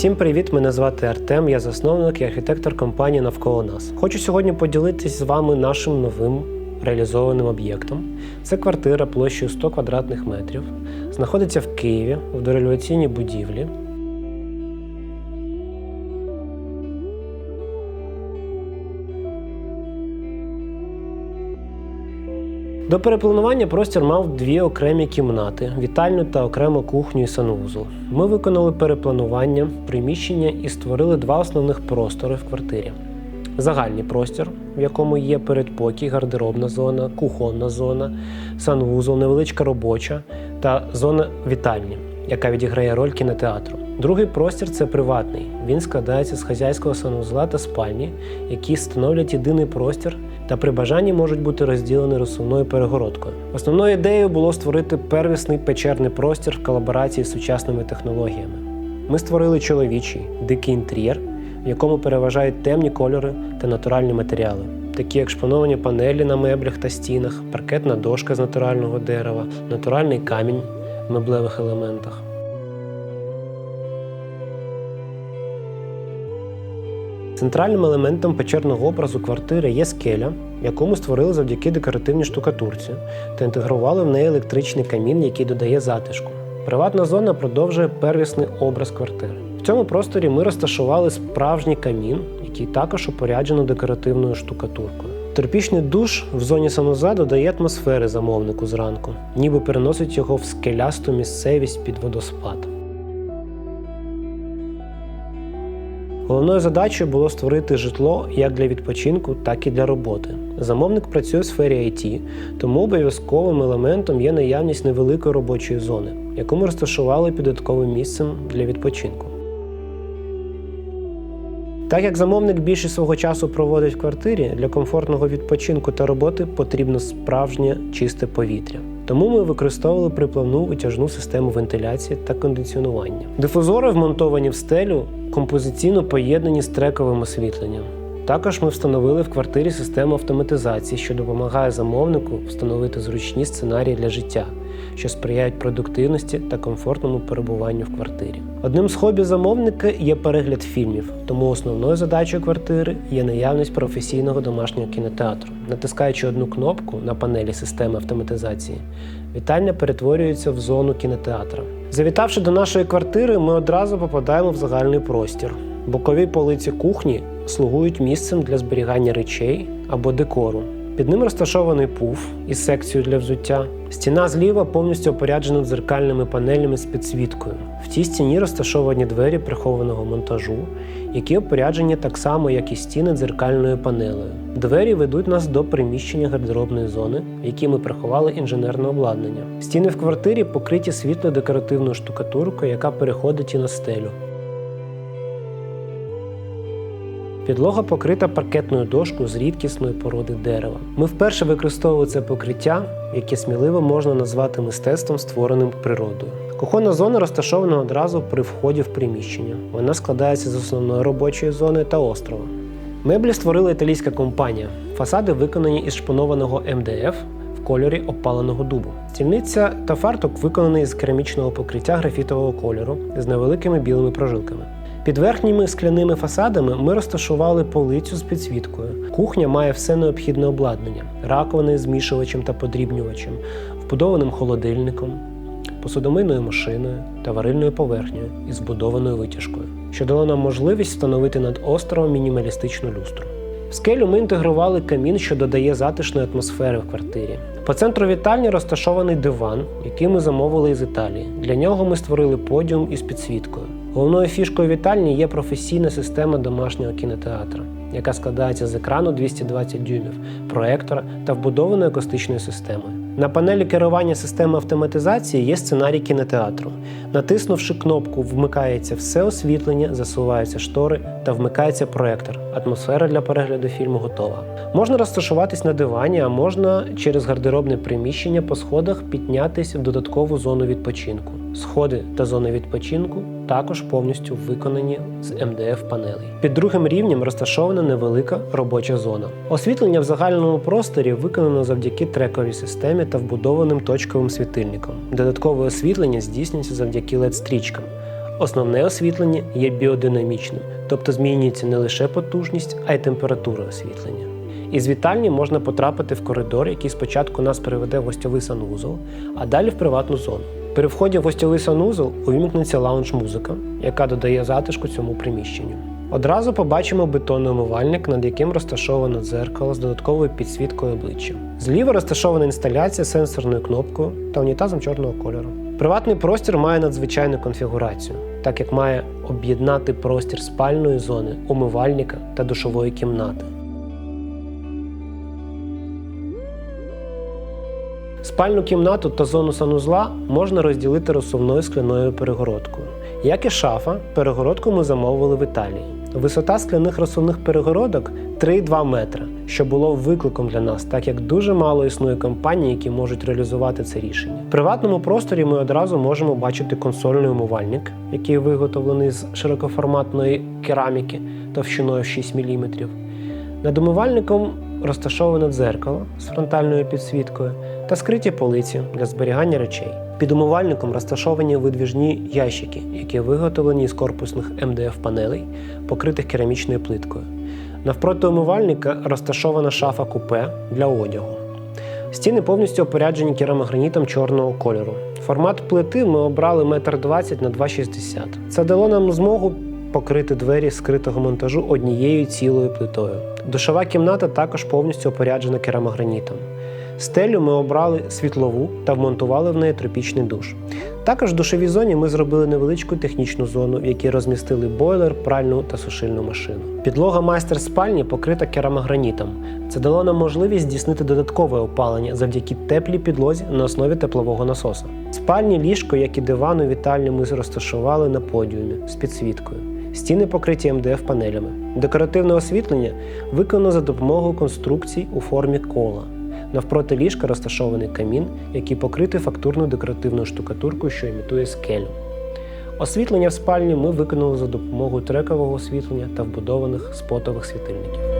Всім привіт! Мене звати Артем. Я засновник і архітектор компанії навколо нас. Хочу сьогодні поділитись з вами нашим новим реалізованим об'єктом. Це квартира площею 100 квадратних метрів. Знаходиться в Києві в дореволюційній будівлі. До перепланування простір мав дві окремі кімнати вітальню та окрему кухню і санвузол. Ми виконали перепланування приміщення і створили два основних простори в квартирі: загальний простір, в якому є передпокій, гардеробна зона, кухонна зона, санвузол, невеличка робоча та зона вітальні, яка відіграє роль кінотеатру. Другий простір це приватний. Він складається з хазяйського санвузла та спальні, які становлять єдиний простір та при бажанні можуть бути розділені розсувною перегородкою. Основною ідеєю було створити первісний печерний простір в колаборації з сучасними технологіями. Ми створили чоловічий дикий інтер'єр, в якому переважають темні кольори та натуральні матеріали, такі як шпановані панелі на меблях та стінах, паркетна дошка з натурального дерева, натуральний камінь в меблевих елементах. Центральним елементом печерного образу квартири є скеля, яку ми створили завдяки декоративній штукатурці та інтегрували в неї електричний камін, який додає затишку. Приватна зона продовжує первісний образ квартири. В цьому просторі ми розташували справжній камін, який також упоряджено декоративною штукатуркою. Терпічний душ в зоні сануза додає атмосфери замовнику зранку, ніби переносить його в скелясту місцевість під водоспад. Головною задачею було створити житло як для відпочинку, так і для роботи. Замовник працює в сфері IT, тому обов'язковим елементом є наявність невеликої робочої зони, яку ми розташували підатковим місцем для відпочинку. Так як замовник більшість свого часу проводить в квартирі, для комфортного відпочинку та роботи потрібно справжнє чисте повітря. Тому ми використовували приплавну витяжну систему вентиляції та кондиціонування. Дифузори, вмонтовані в стелю, композиційно поєднані з трековим освітленням. Також ми встановили в квартирі систему автоматизації, що допомагає замовнику встановити зручні сценарії для життя, що сприяють продуктивності та комфортному перебуванню в квартирі. Одним з хобі замовника є перегляд фільмів, тому основною задачею квартири є наявність професійного домашнього кінотеатру. Натискаючи одну кнопку на панелі системи автоматизації, вітальня перетворюється в зону кінотеатра. Завітавши до нашої квартири, ми одразу попадаємо в загальний простір. Бокові полиці кухні слугують місцем для зберігання речей або декору. Під ним розташований пуф із секцією для взуття. Стіна зліва повністю опоряджена дзеркальними панелями з підсвіткою. В цій стіні розташовані двері прихованого монтажу, які опоряджені так само, як і стіни дзеркальною панелею. Двері ведуть нас до приміщення гардеробної зони, в якій ми приховали інженерне обладнання. Стіни в квартирі покриті світло-декоративною штукатуркою, яка переходить і на стелю. Підлога покрита паркетною дошкою з рідкісної породи дерева. Ми вперше використовували це покриття, яке сміливо можна назвати мистецтвом, створеним природою. Кухонна зона розташована одразу при вході в приміщення. Вона складається з основної робочої зони та острова. Меблі створила італійська компанія. Фасади виконані із шпонованого МДФ в кольорі опаленого дубу. Стільниця та фартук виконаний з керамічного покриття графітового кольору з невеликими білими прожилками. Під верхніми скляними фасадами ми розташували полицю з підсвіткою. Кухня має все необхідне обладнання: раковини змішувачем та подрібнювачем, вбудованим холодильником, посудомийною машиною та варильною поверхнею із збудованою витяжкою, що дало нам можливість встановити над островом мінімалістичну люстру. В скелю ми інтегрували камін, що додає затишної атмосфери в квартирі. По центру вітальні розташований диван, який ми замовили із Італії. Для нього ми створили подіум із підсвіткою. Головною фішкою вітальні є професійна система домашнього кінотеатра, яка складається з екрану 220 дюймів, проектора та вбудованої акустичної системою. На панелі керування системи автоматизації є сценарій кінотеатру. Натиснувши кнопку Вмикається все освітлення, засуваються штори та вмикається проектор. Атмосфера для перегляду фільму готова. Можна розташуватись на дивані, а можна через гардеробне приміщення по сходах піднятися в додаткову зону відпочинку. Сходи та зони відпочинку також повністю виконані з МДФ панелей. Під другим рівнем розташована невелика робоча зона. Освітлення в загальному просторі виконано завдяки трековій системі та вбудованим точковим світильником. Додаткове освітлення здійснюється завдяки LED-стрічкам. Основне освітлення є біодинамічним, тобто змінюється не лише потужність, а й температура освітлення. Із вітальні можна потрапити в коридор, який спочатку нас приведе в гостьовий санвузол, а далі в приватну зону. При вході в гостьовий санвузол увімкнеться лаунж-музика, яка додає затишку цьому приміщенню. Одразу побачимо бетонний умивальник, над яким розташовано дзеркало з додатковою підсвіткою обличчя. Зліва розташована інсталяція з сенсорною кнопкою та унітазом чорного кольору. Приватний простір має надзвичайну конфігурацію, так як має об'єднати простір спальної зони, умивальника та душової кімнати. Спальну кімнату та зону санузла можна розділити розсувною скляною перегородкою. Як і шафа, перегородку ми замовили в Італії. Висота скляних розсувних перегородок 3,2 метра, що було викликом для нас, так як дуже мало існує компаній, які можуть реалізувати це рішення. В приватному просторі ми одразу можемо бачити консольний умивальник, який виготовлений з широкоформатної кераміки товщиною 6 мм. Над умивальником розташоване дзеркало з фронтальною підсвіткою та скриті полиці для зберігання речей. Під умивальником розташовані видвіжні ящики, які виготовлені з корпусних МДФ-панелей, покритих керамічною плиткою. Навпроти умивальника розташована шафа купе для одягу. Стіни повністю опоряджені керамогранітом чорного кольору. Формат плити ми обрали 1,20 на 2,60 Це дало нам змогу покрити двері скритого монтажу однією цілою плитою. Душова кімната також повністю опоряджена керамогранітом. Стелю ми обрали світлову та вмонтували в неї тропічний душ. Також в душовій зоні ми зробили невеличку технічну зону, в якій розмістили бойлер, пральну та сушильну машину. Підлога майстер спальні покрита керамогранітом. Це дало нам можливість здійснити додаткове опалення завдяки теплій підлозі на основі теплового насоса. Спальні ліжко, як і диван у вітальні, ми розташували на подіумі з підсвіткою. Стіни покриті МДФ панелями. Декоративне освітлення виконано за допомогою конструкцій у формі кола. Навпроти ліжка розташований камін, який покритий фактурною декоративною штукатуркою, що імітує скелю. Освітлення в спальні ми виконали за допомогою трекового освітлення та вбудованих спотових світильників.